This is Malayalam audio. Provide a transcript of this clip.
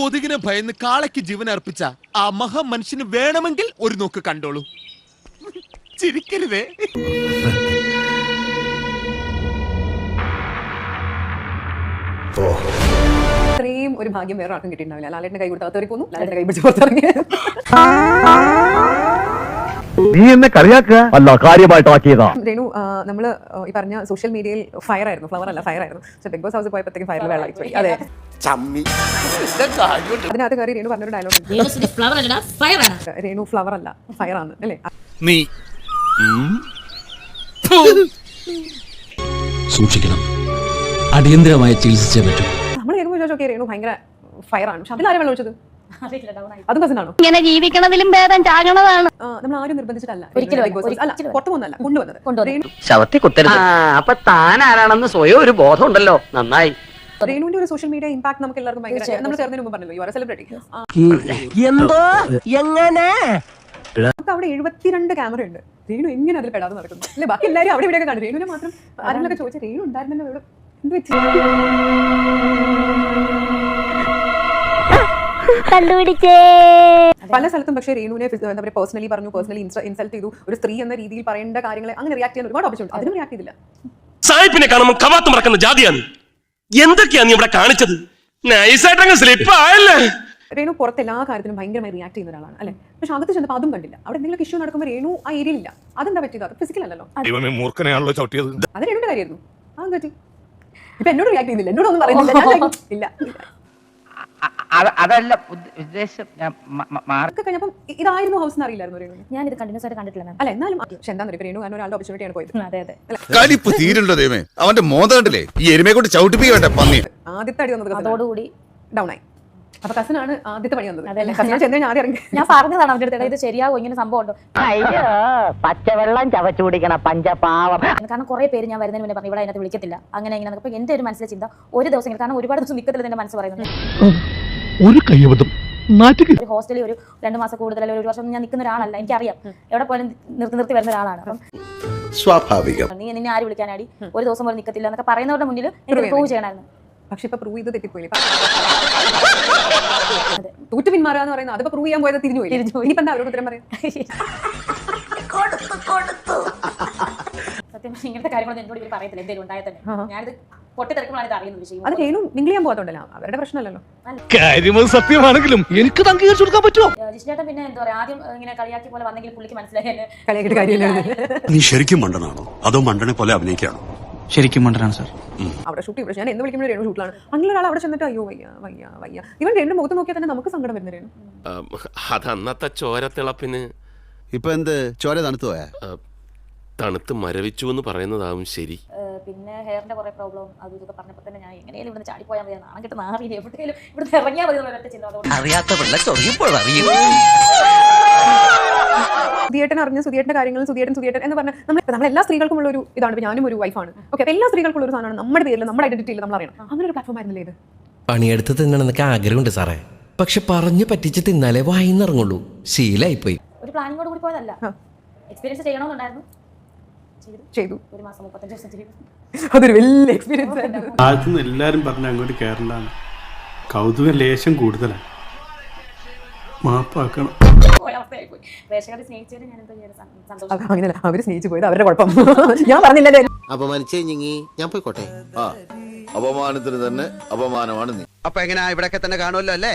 കൊതുകിനെ ഭയന്ന് കാളയ്ക്ക് ജീവൻ അർപ്പിച്ച ആ മഹാ മനുഷ്യന് വേണമെങ്കിൽ ഒരു നോക്ക് കണ്ടോളൂ. ചിരിക്കരുതേ. ഇത്രയും ഒരു ഭാഗ്യം വേറെ ആർക്കും കിട്ടിയിട്ടുണ്ടാവില്ല. ലാലേട്ടിന്റെ കൈ കൊടുത്ത് അകത്തേറി പോന്നു. കൈ പിടിച്ച് പുറത്തിറങ്ങി. നീ എന്നെ കളിയാക്കുക? അല്ല കാര്യമായിട്ടാക്കിയതാ രേണു ആ, നമ്മൾ ഈ പറഞ്ഞ സോഷ്യൽ മീഡിയയിൽ ഫയർ ആയിരുന്നു. ഫ്ലവർ അല്ല ഫയർ ആയിരുന്നു. പക്ഷെ ബിഗ് ബോസ് ഹൗസിൽ പോയപ്പോഴത്തേക്കും ഫയറിൽ വെള്ളം പോയി. അതെ. ചമ്മി. അതിനകത്ത് കയറി രേണു പറഞ്ഞൊരു ഡയലോഗ് ഫ്ലവർ അല്ലടാ ഫയർ ആണ്. രേണു ഫ്ലവർ അല്ല ഫയർ ആണ് അല്ലേ? നീ സൂക്ഷിക്കണം. അടിയന്തരമായി ചികിത്സിച്ചേ പറ്റൂ. നമ്മൾ കേൾക്കുമ്പോൾ വിചാരിച്ചു ഓക്കെ രേണു ഭയങ്കര ഫയർ ആണ്. പക്ഷെ അതിലാരും വെള്ളം ഒഴിച്ചത്? അതും ഇങ്ങനെ ജീവിക്കണതിലും ഭേദം ചാകണതാണ്. നമ്മൾ ആരും നിർബന്ധിച്ചിട്ടല്ല. ഒരിക്കലും പുറത്തു പോകുന്നല്ല കൊണ്ടുവന്നത്. കൊണ്ടുവന്നത്. കുത്തരുത്. അപ്പൊ താൻ ആരാണെന്ന് സ്വയം ഒരു ബോധം ഉണ്ടല്ലോ. നന്നായി. രേണുവിന്റെ ഒരു സോഷ്യൽ മീഡിയ ഇമ്പാക്ട് നമുക്ക് എല്ലാവർക്കും ഭയങ്കര നമ്മൾ ചേർന്നതിന് മുമ്പ് പറഞ്ഞല്ലോ യു ആർ സെലിബ്രിറ്റി എന്തോ? എങ്ങനെ? നമുക്ക് അവിടെ എഴുപത്തിരണ്ട് ക്യാമറ ഉണ്ട്. രേണു എങ്ങനെ അതിൽ പെടാതെ നടക്കുന്നു? അല്ലെ ബാക്കി എല്ലാവരും അവിടെ ഇവിടെയൊക്കെ കണ്ടു രേണുവിനെ മാത്രം ആരെങ്കിലൊക്കെ ചോദിച്ചാൽ രേണു ഉണ്ടായിരുന്നല്ലോ ഇവിടെ എന്ത് വെച്ചു? കണ്ടുപിടിച്ചേ. പല സ്ഥലത്തും പക്ഷേ രേണുവിനെ എന്താ പറയുക പേഴ്സണലി പറഞ്ഞു പേഴ്സണലി ഇൻസൾട്ട് ചെയ്തു. ഒരു സ്ത്രീ എന്ന രീതിയിൽ പറയേണ്ട കാര്യങ്ങളെ അങ്ങനെ റിയാക്ട് ചെയ്യാൻ ഒരുപാട് ഓപ്ഷൻ ഉണ്ട്. അതിനും റിയാക്ട് ചെയ്തില്ല. സായിപ്പിനെ കാണുമ്പോൾ കവാത്ത് മറക്കുന്ന ജാതിയാണ്. എന്തൊക്കെയാ നീ ഇവിടെ കാണിച്ചത്? നൈസായിട്ടങ്ങ് സ്ലിപ്പ് ആയല്ലേ? രേണു പുറത്ത് എല്ലാ കാര്യത്തിനും ഭയങ്കരമായി റിയാക്ട് ചെയ്യുന്ന ഒരാളാണ് അല്ലെ? പക്ഷെ അകത്ത് ചെന്നപ്പോൾ അതും കണ്ടില്ല. അവിടെ എന്തെങ്കിലും ഇഷ്യൂ നടക്കുമ്പോൾ രേണു ആ ഏരിയയിൽ ഇല്ല. അതെന്താ പറ്റിയത്? അത് ഫിസിക്കൽ അല്ലല്ലോ. ദൈവമേ മൂർഖനെയാണല്ലോ ചവിട്ടിയത്. അത് രേണുവിന്റെ കാര്യമായിരുന്നു. ആ പറ്റി? ഇപ്പൊ എന്നോട് റിയാക്ട് ചെയ്യുന്നില്ല. എന്നോടൊന്നും പറയുന്നില്ല. ഇല്ല. അതല്ല ഉദ്ദ- ഉദ്ദേശം ഞാൻ മാർക്ക് കഴിഞ്ഞപ്പോൾ ഇതായിരുന്നു ഹൗസ് എന്ന് അറിയില്ലായിരുന്നു ഞാൻ ഇത് കണ്ടിന്യൂസ് ആയിട്ട് കണ്ടിട്ടില്ല അല്ല എന്നാലും പക്ഷെ എന്താ രേണു കാരണം ഒരാളുടെ ഓപ്പർച്യൂണിറ്റിയാണ് പോയത്. അതെ അതെ. കലിപ്പ് തീരുണ്ടോ ദൈവമേ? അവന്റെ മോതണ്ടല്ലേ കണ്ടില്ലേ? ഈ എരുമയെ കൊണ്ട് ചവിട്ടിപ്പിക്കട്ടെ പന്നി. ആദ്യത്തെ അടി വന്നത് അതോടുകൂടി. ഡൗൺ ആയി. അപ്പൊ കസിനാണ് ആദ്യത്തെ പണി വന്നത്. ഞാൻ പറഞ്ഞതാണ് അവന്റെ അടുത്ത് ഇത് ശരിയാവും? ഇങ്ങനെ സംഭവം ഉണ്ടോ പച്ചവെള്ളം ചവച്ചു കുടിക്കണ പഞ്ചപാവം. കാരണം കുറെ പേര് ഞാൻ വരുന്നതിന് മുന്നേ പറഞ്ഞു ഇവിടെ അതിനകത്ത് വിളിക്കത്തില്ല. അങ്ങനെ ഇങ്ങനെ അപ്പൊ എന്റെ ഒരു മനസ്സിലെ ചിന്ത ഒരു ദിവസം കാരണം ഒരുപാട് ദിവസം നിൽക്കത്തില്ല എന്റെ മനസ്സ് പറയുന്നത് ഒരു ഒരു ഹോസ്റ്റലിൽ ഒരു രണ്ട് മാസം കൂടുതൽ അല്ലെങ്കിൽ ഒരു വർഷം ഞാൻ നിൽക്കുന്ന ഒരാളല്ല എനിക്കറിയാം. എവിടെ പോലും നിർത്തി നിർത്തി വരുന്ന ഒരാളാണ്. അപ്പം സ്വാഭാവികം. നീ നിന്നെ ആര് വിളിക്കാനാടി? ഒരു ദിവസം പോലും നിൽക്കത്തില്ല എന്നൊക്കെ പറയുന്നവരുടെ മുന്നിൽ എനിക്ക് പ്രൂവ് ചെയ്യണമായിരുന്നു. പക്ഷെ ഇപ്പൊ പ്രൂവ് ചെയ്ത് തെറ്റിപ്പോയി. തൂറ്റ് പിന്മാറുക എന്ന് പറയുന്നത് അതിപ്പോ പ്രൂവ് ചെയ്യാൻ പോയത് തിരിഞ്ഞു പോയി. തിരിഞ്ഞു ഇനിയിപ്പോ എന്താ അവരോട് ഉത്തരം പറയാം? സത്യം പറഞ്ഞാൽ ഇങ്ങനത്തെ കാര്യങ്ങളൊന്നും എന്നോട് ഇവർ പറയത്തില്ല. എന്തെങ്കിലും ഉണ്ടായ തന്നെ. ഞാനിത് പൊട്ടിത്തെറിക്കുമ്പോഴാണ് ഇത് അറിയുന്നത് വിഷയം അത് രേനു മിങ്കിൾ ചെയ്യാൻ പോകാത്തോണ്ടല്ലോ? അവരുടെ പ്രശ്നമല്ലല്ലോ. കാര്യമത് സത്യമാണെങ്കിലും എനിക്ക് അംഗീകരിച്ചു കൊടുക്കാൻ പറ്റുമോ? ജിഷ്ണേട്ടൻ പിന്നെ എന്താ പറയാ ആദ്യം ഇങ്ങനെ കളിയാക്കി പോലെ വന്നെങ്കിൽ പുള്ളിക്ക് മനസ്സിലായി. എന്നെ കളിയാക്കിയിട്ട് കാര്യമില്ല. നീ ശരിക്കും മണ്ടനാണോ? അതോ മണ്ടനെ പോലെ അഭിനയിക്കാണോ ശരിക്കും മണ്ടനാണ് സാർ. അവിടെ ഷൂട്ട് ഇവിടെ ഞാൻ എന്ന് വിളിക്കുമ്പോൾ രേണു ഷൂട്ടിലാണ്. അങ്ങനെ ഒരാൾ അവിടെ ചെന്നിട്ട് അയ്യോ വയ്യ വയ്യ വയ്യ. ഇവൻ രണ്ടു മുഖത്ത് നോക്കിയാൽ തന്നെ നമുക്ക് സങ്കടം വരുന്ന രേണു. അതന്നത്തെ ചോരത്തിളപ്പിന് ഇപ്പൊ എന്ത്? ചോര തണുത്തു പോയാ? തണുത്ത് മരവിച്ചു എന്ന് പറയുന്നതാവും ശരി. പിന്നെ ഹെയറിന്റെ കുറെ പ്രോബ്ലം അത് ഇതൊക്കെ പറഞ്ഞപ്പോൾ തന്നെ ഞാൻ എങ്ങനെയാലും ഇവിടുന്ന് ചാടിപ്പോയാൽ മതി. നാണം കിട്ടുന്ന ആറിയില്ല എവിടെയെങ്കിലും ഇവിടുന്ന് ഇറങ്ങിയാൽ മതി എന്നുള്ള ഒറ്റ ചിന്ത അതുകൊണ്ട് അറിയാത്ത പിള്ള ചൊറിയുമ്പോൾ അറിയും. സുധിയേട്ടൻ അറിഞ്ഞ സുധിയേട്ടൻ കാര്യങ്ങൾ സുധിയേട്ടൻ സുധിയേട്ടൻ എന്ന് പറഞ്ഞാൽ നമ്മൾ നമ്മൾ എല്ലാ സ്ത്രീകൾക്കും ഉള്ള ഒരു ഇതാണ്. ഞാനും ഒരു വൈഫാണ് ഓക്കെ എല്ലാ സ്ത്രീകൾക്കും ഉള്ള ഒരു സാധനമാണ് നമ്മുടെ പേരിൽ നമ്മുടെ ഐഡന്റിറ്റിയിൽ നമ്മൾ അറിയണം അങ്ങനെ ഒരു പ്ലാറ്റ്ഫോം ആയിരുന്നില്ലേ ഇത്? പണിയെടുത്ത് തിന്നണമെന്നൊക്കെ ആഗ്രഹമുണ്ട് സാറേ. പക്ഷെ പറഞ്ഞു പറ്റിച്ച് തിന്നാലേ വായിന്നിറങ്ങുള്ളൂ. ശീലായിപ്പോയി. ഒരു പ്ലാനിങ്ങോട് കൂടി പോയതല്ല. എക്സ്പീരിയൻസ് ചെയ്യണമെന്നുണ്ടായിരുന്നു. ചെയ്തു. ചെയ്തു. ഒരു മാസം മുപ്പത്തഞ്ച് ദിവസം ചെയ്തു. അതൊരു വലിയ എക്സ്പീരിയൻസ് ആയിരുന്നു. ആദ്യത്തുനിന്ന് എല്ലാവരും പറഞ്ഞ് അങ്ങോട്ട് കേരളാണ് കൗതുകം ലേശം കൂടുതലാണ് മാപ്പാക്കണം. അങ്ങനെയല്ല അവർ സ്നേഹിച്ചു പോയത് അവരുടെ കുഴപ്പം. ഞാൻ പറഞ്ഞില്ലല്ലോ. അപമാനിച്ചേ ഞാൻ പോയിക്കോട്ടെ. അപമാനത്തിന് തന്നെ അപമാനമാണ് നീ. അപ്പൊ എങ്ങനെയാ ഇവിടെ തന്നെ കാണുമല്ലോ അല്ലേ?